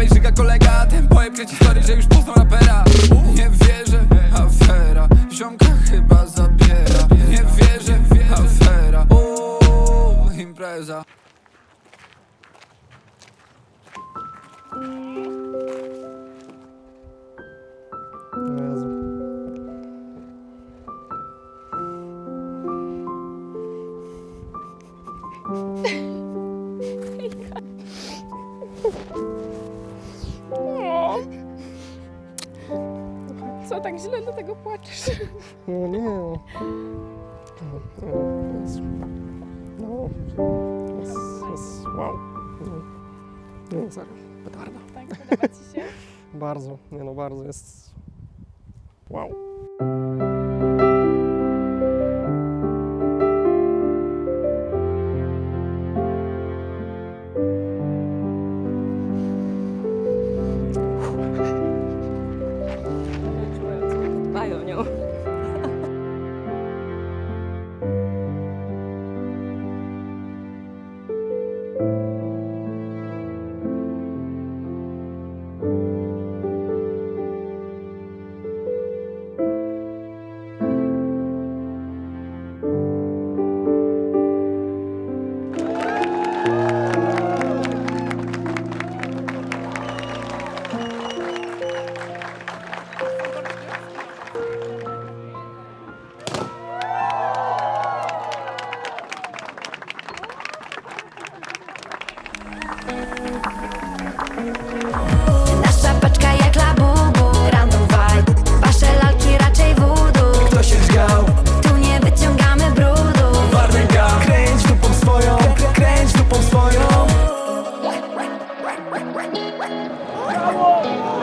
prawej żyga kolega. Ten pojeb kręci story, że już poznał rapera. Nie wierzę, afera. Ziomka chyba zabiera. Nie wierzę, afera. Uuu, impreza. Tak źle do tego płaczesz? No nie. No, no. No. Jest, jest, wow. Nie serio. Petarda. Tak, podoba ci się? Bardzo, nie no bardzo jest. Wow. Whoa.